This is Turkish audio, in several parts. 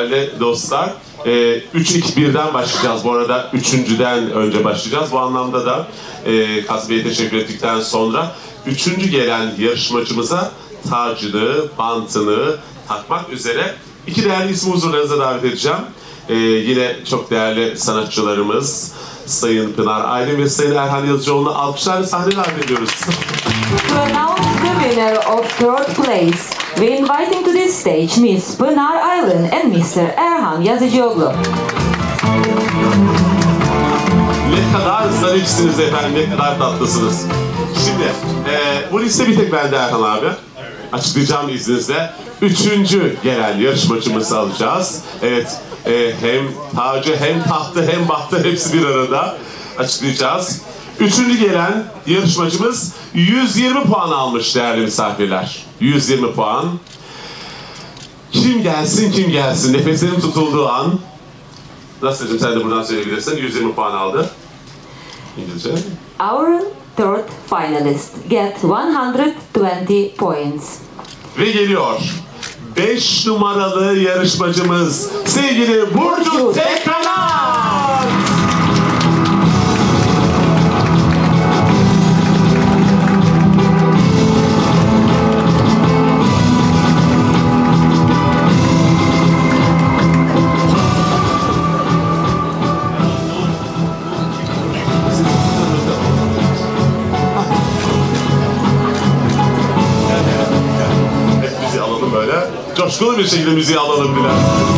değerli dostlar. E, 3-2-1'den başlayacağız. Bu arada üçüncüden önce başlayacağız. Bu anlamda da e, Kaz Bey'e teşekkür ettikten sonra üçüncü gelen yarışmacımıza tacını, bantını takmak üzere iki değerli ismi huzurlarınıza davet edeceğim. E, yine çok değerli sanatçılarımız Sayın Pınar Aydın ve Sayın Erhan Yazıcıoğlu'nu alkışlarla sahneye davet ediyoruz. To announce the winner of third place, we inviting to this stage Miss Pınar Aylin and Mr. Erhan Yazıcıoğlu. Ne kadar zarifsiniz efendim, ne kadar tatlısınız. Şimdi, e, bu liste bir tek bende Erhan abi. Açıklayacağım izninizle. Üçüncü gelen yarışmacımızı alacağız. Evet, e, hem tacı hem tahtı hem bahtı hepsi bir arada. Açıklayacağız. Üçüncü gelen yarışmacımız 120 puan almış değerli misafirler. 120 puan. Kim gelsin kim gelsin nefeslerim tutulduğu an Nasılcığım sen de buradan söyleyebilirsin. 120 puan aldı. İngilizce. Our third finalist get 120 points. Ve geliyor. 5 numaralı yarışmacımız sevgili Burcu Burcu Coşkulu bir şekilde müziği alalım biraz.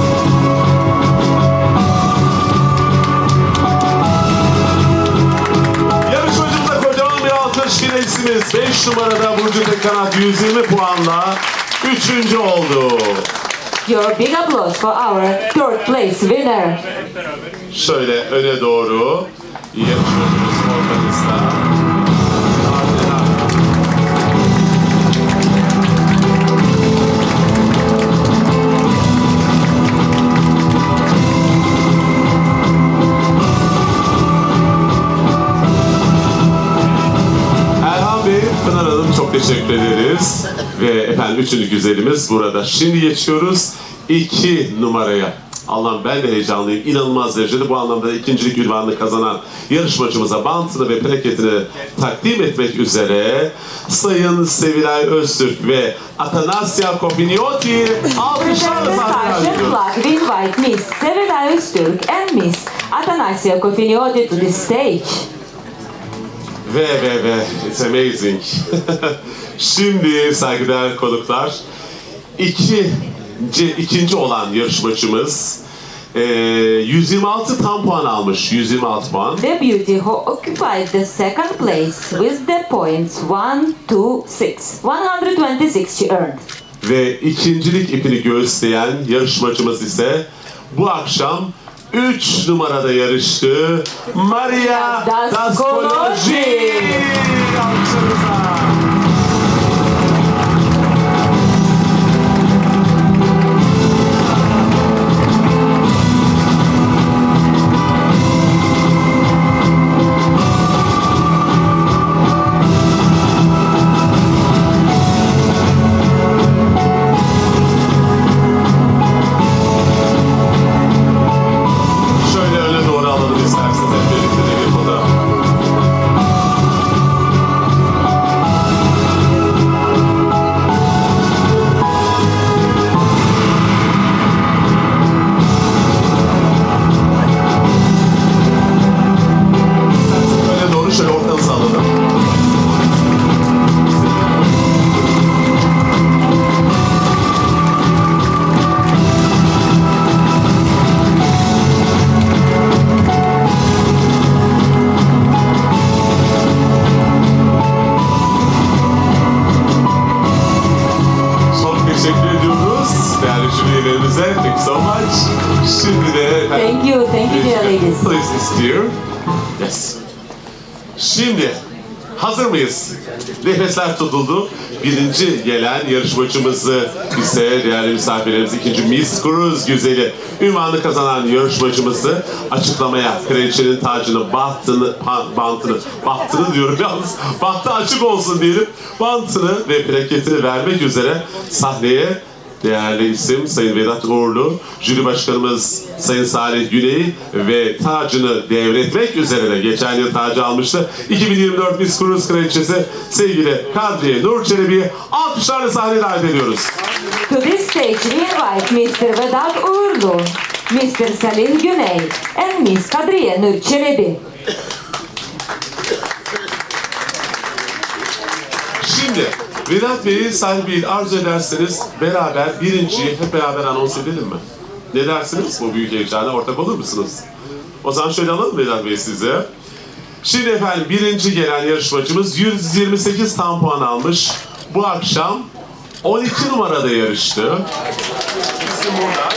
Finalistimiz. 5 numarada Burcu Tekkanat 120 puanla 3. oldu. Your big applause for our third place winner. Şöyle öne doğru yarışmacımız ortamızda. Efendim üçüncü güzelimiz burada. Şimdi geçiyoruz iki numaraya. Allah'ım ben de heyecanlıyım. İnanılmaz derecede bu anlamda ikincilik ünvanını kazanan yarışmacımıza bantını ve plaketini takdim etmek üzere Sayın Sevilay Öztürk ve Atanasya Kopinioti alkışlarla flag, we invite Miss Sevilay Öztürk and Miss Atanasya Kofinioti to the stage. Ve ve ve it's amazing. Şimdi saygıdeğer konuklar ikinci, ikinci olan yarışmacımız eee, 126 tam puan almış. 126 puan. The beauty who occupied the second place with the points 1, 2, 6. 126 she earned. Ve ikincilik ipini göğüsleyen yarışmacımız ise bu akşam 3 numarada yarıştı. Maria. Dascologi. Alkışlarınızla. Jürilerimize. Thank you so much. Şimdi de... Thank you, thank you dear ladies. Please istiyor. Yes. Şimdi hazır mıyız? Nefesler tutuldu. Birinci gelen yarışmacımızı ise değerli misafirlerimiz ikinci Miss Cruz güzeli ünvanı kazanan yarışmacımızı açıklamaya kraliçenin tacını, bahtını, ba- bantını, bahtını diyorum yalnız bahtı açık olsun diyelim. Bantını ve plaketini vermek üzere sahneye değerli isim Sayın Vedat Uğurlu, jüri başkanımız Sayın Salih Güney ve tacını devretmek üzere de geçen yıl tacı almıştı. 2024 Miss Cruise Kraliçesi sevgili Kadriye Nur Çelebi'yi alkışlarla sahneye davet ediyoruz. To this stage, we invite Mr. Vedat Uğurlu, Mr. Salih Güney, and Miss Kadriye Nur Çelebi. Şimdi Vedat Bey'i Salih Bey'i arzu ederseniz beraber birinciyi hep beraber anons edelim mi? Ne dersiniz? Bu büyük heyecana ortak olur musunuz? O zaman şöyle alalım Vedat Bey sizi. Şimdi efendim birinci gelen yarışmacımız 128 tam puan almış. Bu akşam 12 numarada yarıştı. İsim burada.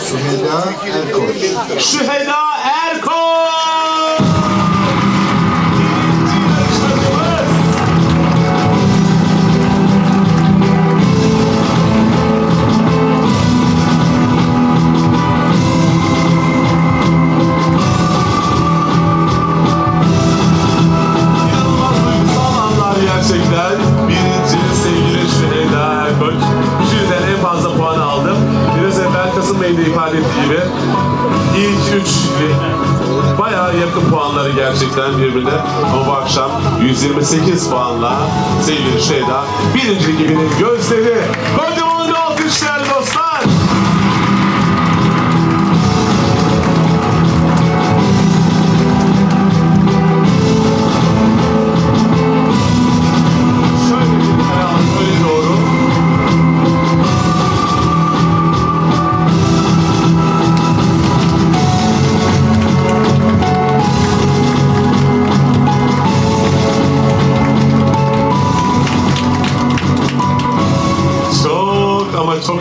Süheda Erkoç. Şüheda Erkoç! Yakın puanları gerçekten birbirine. Ama bu akşam 128 puanla sevgili Şüheyda birinci gibinin gözleri. Kocaman alkışlar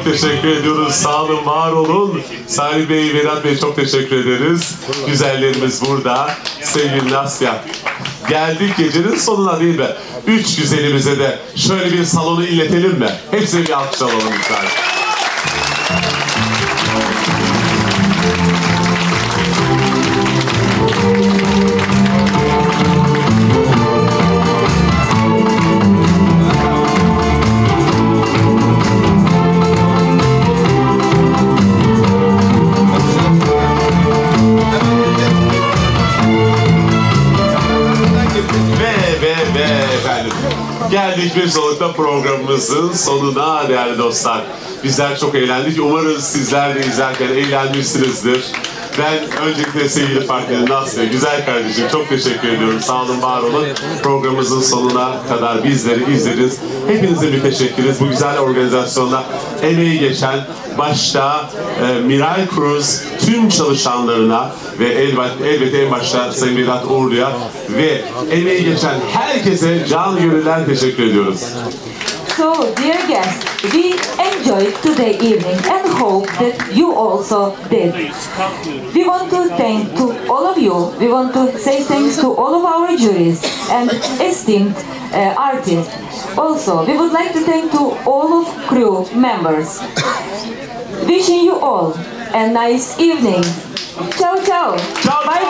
Teşekkür ediyoruz. Sağ olun, var olun. Salih Bey, Vedat Bey çok teşekkür ederiz. Güzellerimiz burada. Sevgili Nasya. Geldik gecenin sonuna değil mi? Üç güzelimize de şöyle bir salonu iletelim mi? Hepsine bir alkış alalım lütfen. Geldik bir solukta programımızın sonuna değerli dostlar. Bizler çok eğlendik. Umarız sizler de izlerken eğlenmişsinizdir. Ben öncelikle sevgili partnerim Nasya, güzel kardeşim çok teşekkür ediyorum. Sağ olun, var olun. Programımızın sonuna kadar bizleri izlediniz. Hepinize bir teşekkürüz. Bu güzel organizasyonda emeği geçen başta e, Miray Cruz tüm çalışanlarına ve elbette, elbette en başta Sayın Vedat Uğurlu'ya ve emeği geçen herkese can gönülden teşekkür ediyoruz. So, dear guests, we enjoyed today evening and hope that you also did. We want to thank to all of you. We want to say thanks to all of our juries and esteemed uh, artists. Also, we would like to thank to all of crew members. Wishing you all a nice evening. Ciao ciao. Ciao, bye